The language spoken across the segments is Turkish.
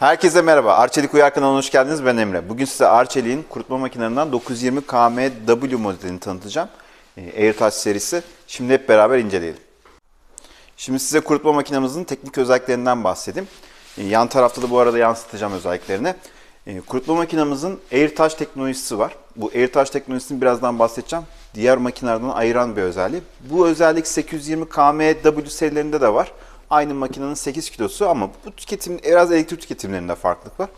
Herkese merhaba. Arçelik Uyar kanalına hoş geldiniz. Ben Emre. Bugün size Arçelik'in kurutma makinelerinden 920 KMW modelini tanıtacağım. Ee, AirTouch serisi. Şimdi hep beraber inceleyelim. Şimdi size kurutma makinemizin teknik özelliklerinden bahsedeyim. Ee, Yan tarafta da bu arada yansıtacağım özelliklerini. Ee, Kurutma makinemizin AirTouch teknolojisi var. Bu AirTouch teknolojisini birazdan bahsedeceğim. Diğer makinelerden ayıran bir özelliği. Bu özellik 820 KMW serilerinde de var. Aynı makinenin 8 kilosu ama bu tüketim biraz elektrik tüketimlerinde farklılık var.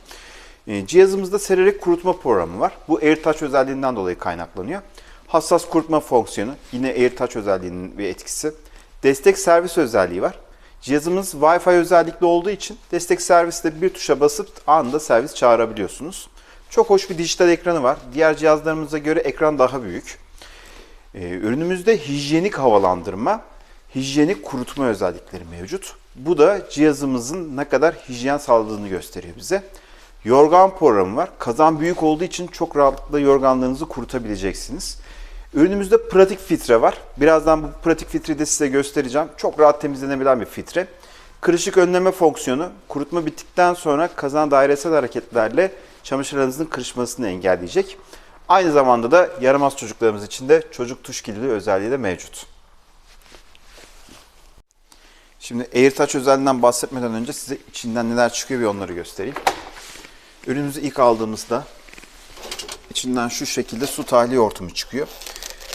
Ee, Cihazımızda sererek kurutma programı var. Bu AirTouch özelliğinden dolayı kaynaklanıyor. Hassas kurutma fonksiyonu yine AirTouch özelliğinin bir etkisi. Destek servis özelliği var. Cihazımız Wi-Fi özellikli olduğu için destek serviste bir tuşa basıp anında servis çağırabiliyorsunuz. Çok hoş bir dijital ekranı var. Diğer cihazlarımıza göre ekran daha büyük. Ee, ürünümüzde hijyenik havalandırma, hijyenik kurutma özellikleri mevcut. Bu da cihazımızın ne kadar hijyen sağladığını gösteriyor bize. Yorgan programı var. Kazan büyük olduğu için çok rahatlıkla yorganlarınızı kurutabileceksiniz. Ürünümüzde pratik filtre var. Birazdan bu pratik filtreyi de size göstereceğim. Çok rahat temizlenebilen bir filtre. Kırışık önleme fonksiyonu kurutma bittikten sonra kazan dairesel hareketlerle çamaşırlarınızın kırışmasını engelleyecek. Aynı zamanda da yaramaz çocuklarımız için de çocuk tuş kilidi özelliği de mevcut. Şimdi AirTouch özelliğinden bahsetmeden önce size içinden neler çıkıyor bir onları göstereyim. Ürünümüzü ilk aldığımızda içinden şu şekilde su tahliye hortumu çıkıyor.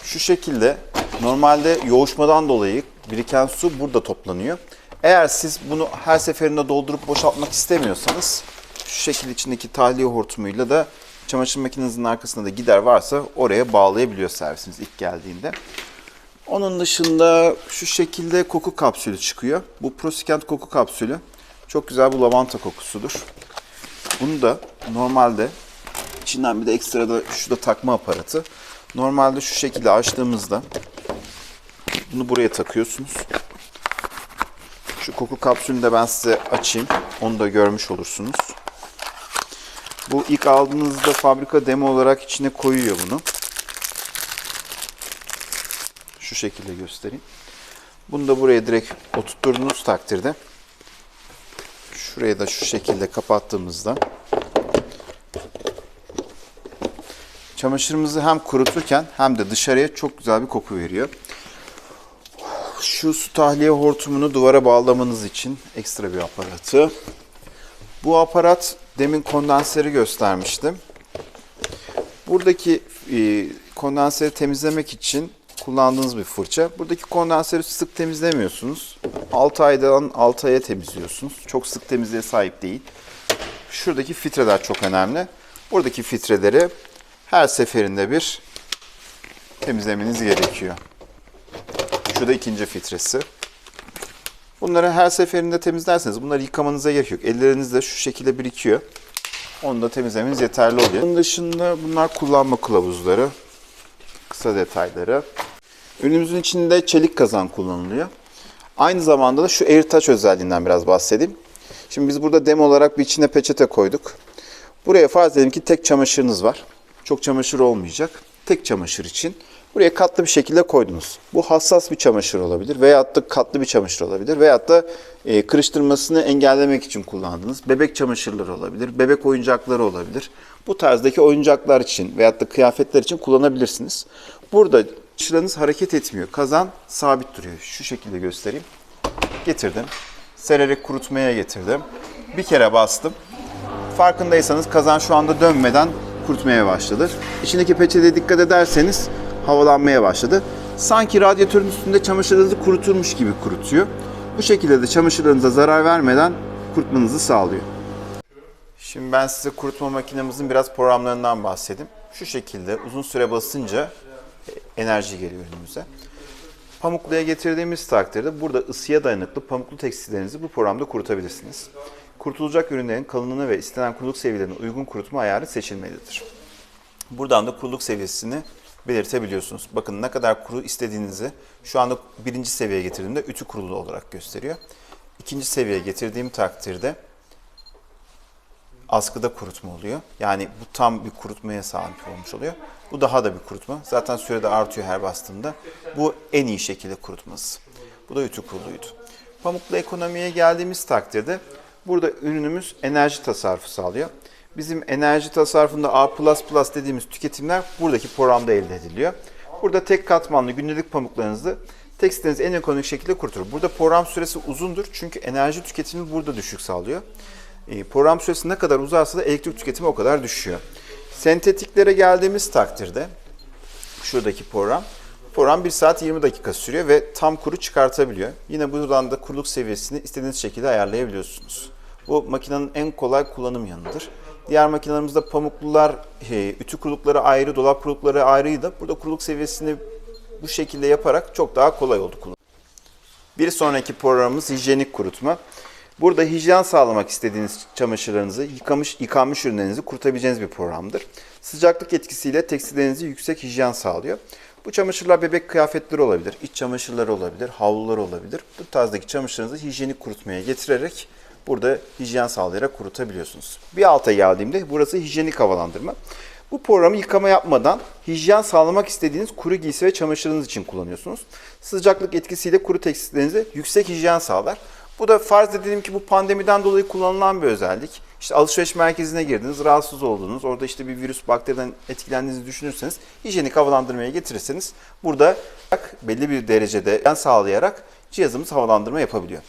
Şu şekilde normalde yoğuşmadan dolayı biriken su burada toplanıyor. Eğer siz bunu her seferinde doldurup boşaltmak istemiyorsanız şu şekilde içindeki tahliye hortumuyla da çamaşır makinenizin arkasında da gider varsa oraya bağlayabiliyor servisiniz ilk geldiğinde. Onun dışında şu şekilde koku kapsülü çıkıyor. Bu Prosikent koku kapsülü. Çok güzel bu lavanta kokusudur. Bunu da normalde içinden bir de ekstra da şurada takma aparatı. Normalde şu şekilde açtığımızda bunu buraya takıyorsunuz. Şu koku kapsülünü de ben size açayım. Onu da görmüş olursunuz. Bu ilk aldığınızda fabrika demo olarak içine koyuyor bunu. Şu şekilde göstereyim. Bunu da buraya direkt oturtturduğunuz takdirde şurayı da şu şekilde kapattığımızda çamaşırımızı hem kuruturken hem de dışarıya çok güzel bir koku veriyor. Şu su tahliye hortumunu duvara bağlamanız için ekstra bir aparatı. Bu aparat demin kondanseri göstermiştim. Buradaki e, kondanseri temizlemek için kullandığınız bir fırça. Buradaki kondanseri sık temizlemiyorsunuz. 6 aydan 6 aya temizliyorsunuz. Çok sık temizliğe sahip değil. Şuradaki filtreler çok önemli. Buradaki filtreleri her seferinde bir temizlemeniz gerekiyor. Şurada ikinci filtresi. Bunları her seferinde temizlerseniz bunları yıkamanıza gerek yok. Ellerinizde şu şekilde birikiyor. Onu da temizlemeniz yeterli oluyor. Bunun dışında bunlar kullanma kılavuzları. Kısa detayları. Ürünümüzün içinde çelik kazan kullanılıyor. Aynı zamanda da şu AirTouch özelliğinden biraz bahsedeyim. Şimdi biz burada demo olarak bir içine peçete koyduk. Buraya farz edelim ki tek çamaşırınız var. Çok çamaşır olmayacak. Tek çamaşır için. Buraya katlı bir şekilde koydunuz. Bu hassas bir çamaşır olabilir veyahut da katlı bir çamaşır olabilir veyahut da e, kırıştırmasını engellemek için kullandığınız bebek çamaşırları olabilir, bebek oyuncakları olabilir. Bu tarzdaki oyuncaklar için veyahut da kıyafetler için kullanabilirsiniz. Burada çamaşırlarınız hareket etmiyor. Kazan sabit duruyor. Şu şekilde göstereyim. Getirdim. Sererek kurutmaya getirdim. Bir kere bastım. Farkındaysanız kazan şu anda dönmeden kurutmaya başladı. İçindeki peçeteye dikkat ederseniz havalanmaya başladı. Sanki radyatörün üstünde çamaşırınızı kuruturmuş gibi kurutuyor. Bu şekilde de çamaşırlarınıza zarar vermeden kurutmanızı sağlıyor. Şimdi ben size kurutma makinemizin biraz programlarından bahsedeyim. Şu şekilde uzun süre basınca enerji geliyor önümüze. Pamukluya getirdiğimiz takdirde burada ısıya dayanıklı pamuklu tekstillerinizi bu programda kurutabilirsiniz. Kurutulacak ürünlerin kalınlığına ve istenen kuruluk seviyelerine uygun kurutma ayarı seçilmelidir. Buradan da kuruluk seviyesini belirtebiliyorsunuz. Bakın ne kadar kuru istediğinizi şu anda birinci seviyeye getirdiğimde ütü kurulu olarak gösteriyor. İkinci seviyeye getirdiğim takdirde askıda kurutma oluyor. Yani bu tam bir kurutmaya sahip olmuş oluyor. Bu daha da bir kurutma. Zaten sürede artıyor her bastığımda. Bu en iyi şekilde kurutması. Bu da ütü kuruluydu. Pamuklu ekonomiye geldiğimiz takdirde Burada ürünümüz enerji tasarrufu sağlıyor. Bizim enerji tasarrufunda A++ dediğimiz tüketimler buradaki programda elde ediliyor. Burada tek katmanlı günlük pamuklarınızı tekstilinizi en ekonomik şekilde kurtarır. Burada program süresi uzundur çünkü enerji tüketimi burada düşük sağlıyor. E, program süresi ne kadar uzarsa da elektrik tüketimi o kadar düşüyor. Sentetiklere geldiğimiz takdirde şuradaki program. Program 1 saat 20 dakika sürüyor ve tam kuru çıkartabiliyor. Yine buradan da kuruluk seviyesini istediğiniz şekilde ayarlayabiliyorsunuz. Bu makinenin en kolay kullanım yanıdır. Diğer makinelerimizde pamuklular, e, ütü kurulukları ayrı, dolap kurulukları ayrıydı. Burada kuruluk seviyesini bu şekilde yaparak çok daha kolay oldu kullanım. Bir sonraki programımız hijyenik kurutma. Burada hijyen sağlamak istediğiniz çamaşırlarınızı, yıkamış, yıkanmış ürünlerinizi kurutabileceğiniz bir programdır. Sıcaklık etkisiyle tekstillerinizi yüksek hijyen sağlıyor. Bu çamaşırlar bebek kıyafetleri olabilir, iç çamaşırları olabilir, havlular olabilir. Bu tarzdaki çamaşırlarınızı hijyenik kurutmaya getirerek burada hijyen sağlayarak kurutabiliyorsunuz. Bir alta geldiğimde burası hijyenik havalandırma. Bu programı yıkama yapmadan hijyen sağlamak istediğiniz kuru giysi ve çamaşırınız için kullanıyorsunuz. Sıcaklık etkisiyle kuru tekstillerinize yüksek hijyen sağlar. Bu da farz edelim ki bu pandemiden dolayı kullanılan bir özellik. İşte alışveriş merkezine girdiniz, rahatsız oldunuz. Orada işte bir virüs, bakteriden etkilendiğinizi düşünürseniz hijyenik havalandırmaya getirirseniz burada belli bir derecede hijyen sağlayarak cihazımız havalandırma yapabiliyor.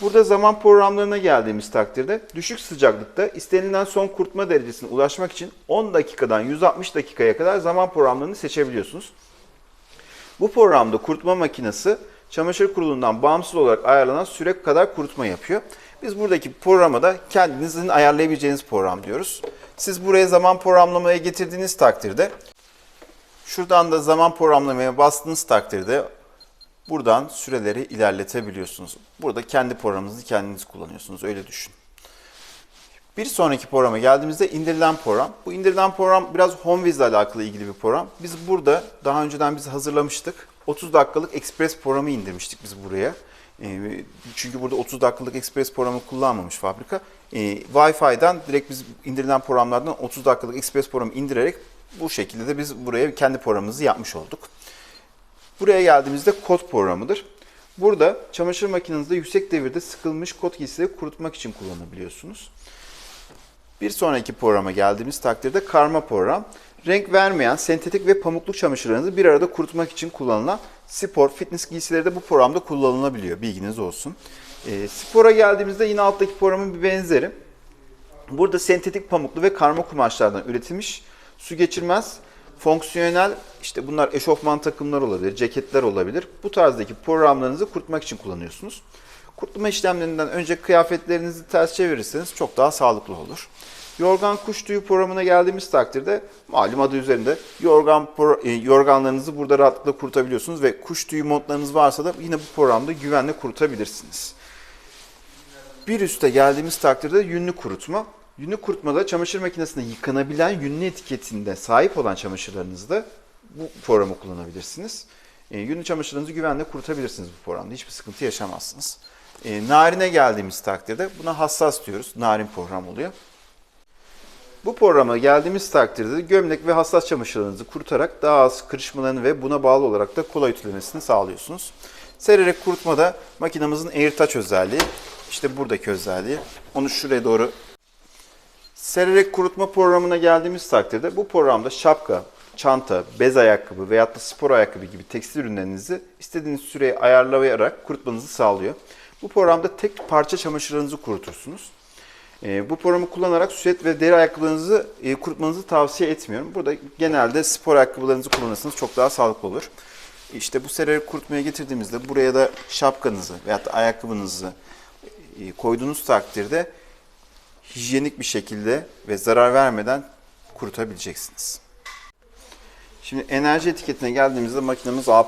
Burada zaman programlarına geldiğimiz takdirde düşük sıcaklıkta istenilen son kurutma derecesine ulaşmak için 10 dakikadan 160 dakikaya kadar zaman programlarını seçebiliyorsunuz. Bu programda kurutma makinesi çamaşır kuruluğundan bağımsız olarak ayarlanan süre kadar kurutma yapıyor. Biz buradaki programa da kendinizin ayarlayabileceğiniz program diyoruz. Siz buraya zaman programlamaya getirdiğiniz takdirde şuradan da zaman programlamaya bastığınız takdirde buradan süreleri ilerletebiliyorsunuz. Burada kendi programınızı kendiniz kullanıyorsunuz. Öyle düşün. Bir sonraki programa geldiğimizde indirilen program. Bu indirilen program biraz HomeWiz ile alakalı ilgili bir program. Biz burada daha önceden biz hazırlamıştık. 30 dakikalık Express programı indirmiştik biz buraya. Ee, Çünkü burada 30 dakikalık Express programı kullanmamış fabrika. Ee, Wi-Fi'den direkt biz indirilen programlardan 30 dakikalık Express programı indirerek bu şekilde de biz buraya kendi programımızı yapmış olduk. Buraya geldiğimizde kod programıdır. Burada çamaşır makinenizde yüksek devirde sıkılmış kot giysileri kurutmak için kullanabiliyorsunuz. Bir sonraki programa geldiğimiz takdirde karma program. Renk vermeyen sentetik ve pamuklu çamaşırlarınızı bir arada kurutmak için kullanılan spor, fitness giysileri de bu programda kullanılabiliyor. Bilginiz olsun. E, spora geldiğimizde yine alttaki programın bir benzeri. Burada sentetik pamuklu ve karma kumaşlardan üretilmiş su geçirmez, fonksiyonel işte bunlar eşofman takımlar olabilir, ceketler olabilir. Bu tarzdaki programlarınızı kurutmak için kullanıyorsunuz. Kurutma işlemlerinden önce kıyafetlerinizi ters çevirirseniz çok daha sağlıklı olur. Yorgan kuş tüyü programına geldiğimiz takdirde malum adı üzerinde yorgan e, yorganlarınızı burada rahatlıkla kurutabiliyorsunuz ve kuş tüyü montlarınız varsa da yine bu programda güvenle kurutabilirsiniz. Bir üste geldiğimiz takdirde yünlü kurutma. Yünlü kurutmada çamaşır makinesinde yıkanabilen yünlü etiketinde sahip olan çamaşırlarınızda bu programı kullanabilirsiniz. E, yünlü çamaşırlarınızı güvenle kurutabilirsiniz bu programda. Hiçbir sıkıntı yaşamazsınız. E, narine geldiğimiz takdirde buna hassas diyoruz. Narin program oluyor. Bu programa geldiğimiz takdirde de gömlek ve hassas çamaşırlarınızı kurutarak daha az kırışmalarını ve buna bağlı olarak da kolay ütülemesini sağlıyorsunuz. Sererek kurutmada makinamızın AirTouch özelliği, işte buradaki özelliği. Onu şuraya doğru Sererek kurutma programına geldiğimiz takdirde bu programda şapka, çanta, bez ayakkabı veyahut da spor ayakkabı gibi tekstil ürünlerinizi istediğiniz süreye ayarlayarak kurutmanızı sağlıyor. Bu programda tek parça çamaşırlarınızı kurutursunuz. Ee, bu programı kullanarak süet ve deri ayakkabılarınızı e, kurutmanızı tavsiye etmiyorum. Burada genelde spor ayakkabılarınızı kullanırsanız çok daha sağlıklı olur. İşte bu sererek kurutmaya getirdiğimizde buraya da şapkanızı veyahut da ayakkabınızı e, koyduğunuz takdirde hijyenik bir şekilde ve zarar vermeden kurutabileceksiniz. Şimdi enerji etiketine geldiğimizde makinamız A++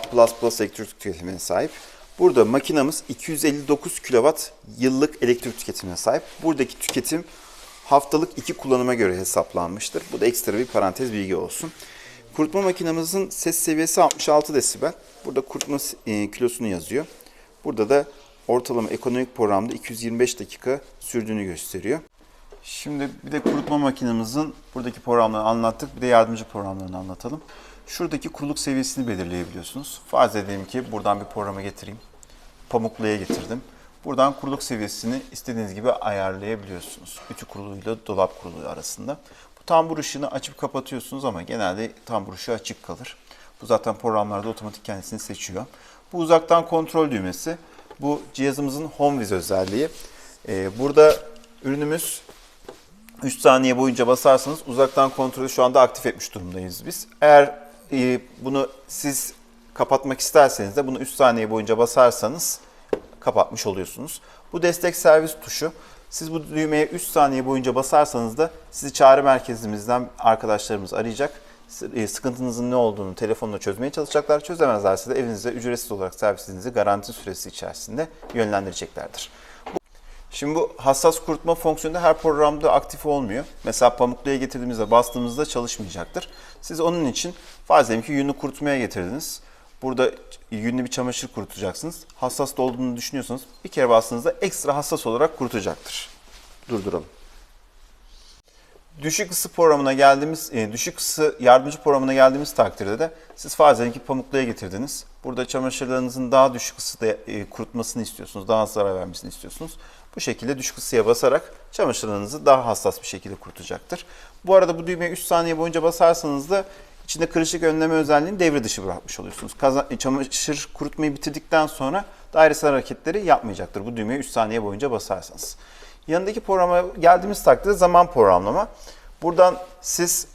elektrik tüketimine sahip. Burada makinamız 259 kW yıllık elektrik tüketimine sahip. Buradaki tüketim haftalık iki kullanıma göre hesaplanmıştır. Bu da ekstra bir parantez bilgi olsun. Kurutma makinamızın ses seviyesi 66 desibel. Burada kurutma e, kilosunu yazıyor. Burada da ortalama ekonomik programda 225 dakika sürdüğünü gösteriyor. Şimdi bir de kurutma makinemizin buradaki programlarını anlattık. Bir de yardımcı programlarını anlatalım. Şuradaki kuruluk seviyesini belirleyebiliyorsunuz. Farz edelim ki buradan bir programa getireyim. Pamukluya getirdim. Buradan kuruluk seviyesini istediğiniz gibi ayarlayabiliyorsunuz. Ütü kuruluğuyla dolap kuruluğu arasında. Bu tambur ışığını açıp kapatıyorsunuz ama genelde tambur ışığı açık kalır. Bu zaten programlarda otomatik kendisini seçiyor. Bu uzaktan kontrol düğmesi. Bu cihazımızın HomeViz özelliği. Ee, burada ürünümüz 3 saniye boyunca basarsanız uzaktan kontrolü şu anda aktif etmiş durumdayız biz. Eğer e, bunu siz kapatmak isterseniz de bunu 3 saniye boyunca basarsanız kapatmış oluyorsunuz. Bu destek servis tuşu. Siz bu düğmeye 3 saniye boyunca basarsanız da sizi çağrı merkezimizden arkadaşlarımız arayacak. E, Sıkıntınızın ne olduğunu telefonla çözmeye çalışacaklar. Çözemezlerse de evinize ücretsiz olarak servisinizi garanti süresi içerisinde yönlendireceklerdir. Şimdi bu hassas kurutma fonksiyonu her programda aktif olmuyor. Mesela pamukluya getirdiğimizde bastığımızda çalışmayacaktır. Siz onun için farz ki yünü kurutmaya getirdiniz. Burada yünlü bir çamaşır kurutacaksınız. Hassas da olduğunu düşünüyorsanız bir kere bastığınızda ekstra hassas olarak kurutacaktır. Durduralım. Düşük ısı programına geldiğimiz, e, düşük ısı yardımcı programına geldiğimiz takdirde de siz farz edin ki pamukluya getirdiniz. Burada çamaşırlarınızın daha düşük ısıda e, kurutmasını istiyorsunuz, daha az zarar vermesini istiyorsunuz. Bu şekilde düşük ısıya basarak çamaşırlarınızı daha hassas bir şekilde kurutacaktır. Bu arada bu düğmeye 3 saniye boyunca basarsanız da içinde kırışık önleme özelliğini devre dışı bırakmış oluyorsunuz. E, çamaşır kurutmayı bitirdikten sonra dairesel hareketleri yapmayacaktır. Bu düğmeye 3 saniye boyunca basarsanız. Yanındaki programa geldiğimiz takdirde zaman programlama. Buradan siz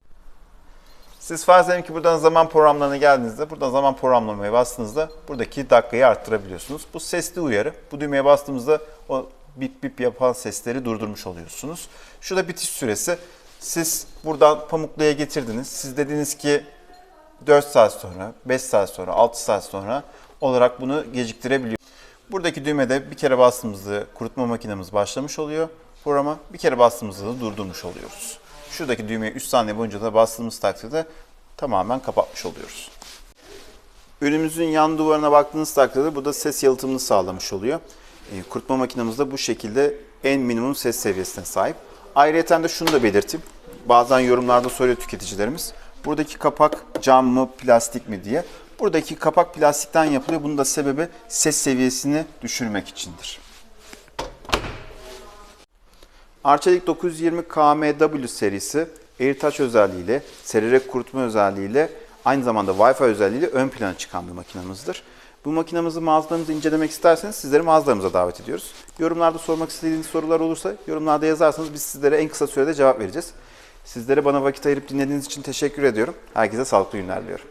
siz farz edin ki buradan zaman programlarına geldiğinizde, buradan zaman programlamaya bastığınızda buradaki dakikayı arttırabiliyorsunuz. Bu sesli uyarı. Bu düğmeye bastığımızda o bip bip yapan sesleri durdurmuş oluyorsunuz. Şurada bitiş süresi. Siz buradan pamukluya getirdiniz. Siz dediniz ki 4 saat sonra, 5 saat sonra, 6 saat sonra olarak bunu geciktirebiliyor. Buradaki düğmede bir kere bastığımızda kurutma makinemiz başlamış oluyor programa. Bir kere bastığımızda da durdurmuş oluyoruz. Şuradaki düğmeye 3 saniye boyunca da bastığımız takdirde tamamen kapatmış oluyoruz. Ürünümüzün yan duvarına baktığınız takdirde bu da ses yalıtımını sağlamış oluyor. E, Kurutma makinemiz de bu şekilde en minimum ses seviyesine sahip. Ayrıca de şunu da belirteyim. Bazen yorumlarda soruyor tüketicilerimiz. Buradaki kapak cam mı, plastik mi diye. Buradaki kapak plastikten yapılıyor. Bunun da sebebi ses seviyesini düşürmek içindir. Arçelik 920 KMW serisi AirTouch özelliğiyle, sererek kurutma özelliğiyle, aynı zamanda Wi-Fi özelliğiyle ön plana çıkan bir makinamızdır. Bu makinamızı mağazalarımızı incelemek isterseniz sizleri mağazalarımıza davet ediyoruz. Yorumlarda sormak istediğiniz sorular olursa yorumlarda yazarsanız biz sizlere en kısa sürede cevap vereceğiz. Sizlere bana vakit ayırıp dinlediğiniz için teşekkür ediyorum. Herkese sağlıklı günler diliyorum.